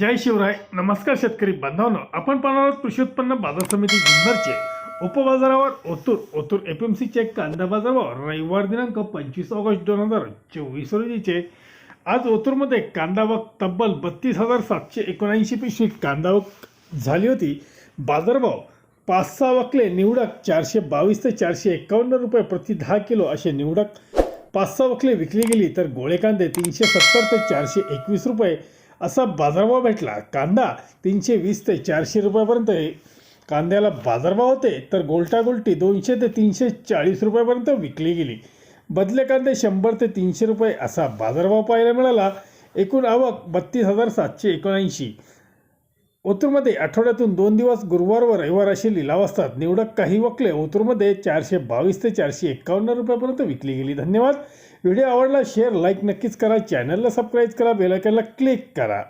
जय शिवराय. नमस्कार शेतकरी बांधवांनो. आपण पाहणार आहोत कृषी उत्पन्न बाजार समिती जुन्नरचे. उपबाजारावर ओतूर ओतूर एफ एम सीचे कांदा बाजारावर रविवार दिनांक पंचवीस ऑगस्ट दोन हजार चोवीस रोजीचे. आज ओतूरमध्ये कांदावक तब्बल बत्तीस हजार सातशे एकोणऐंशी पिशवी कांदावक झाली होती. बाजारभाव पाच सहा वकले निवडक चारशे बावीस ते चारशे एकावन्न रुपये प्रति दहा किलो असे निवडक. पाच सहा वकले विकली गेली तर गोळे कांदे तीनशे सत्तर ते चारशे एकवीस रुपये. असा बाजारभाव भेटला. कांदा तीनशे वीस ते चारशे रुपयापर्यंत कांद्याला बाजारभाव होते तर गोलटा गोलटी दोनशे ते तीनशे चाळीस रुपयापर्यंत विकली गेली. बदले कांदे शंभर ते तीनशे रुपये असा बाजारभाव पाहायला मिळाला. एकूण आवक बत्तीस हजार सातशे एकोणऐंशी. ओतूरमध्ये आठवड्यातून दोन दिवस गुरुवार व रविवार असे लिलाव असतात. निवडक काही वकले ओतूरमध्ये चारशे बावीस ते चारशे एकावन्न रुपयापर्यंत विकली गेली. धन्यवाद. व्हिडिओ आवडला शेअर लाईक नक्कीच करा. चॅनलला सबस्क्राईब करा बेलायकनला क्लिक करा.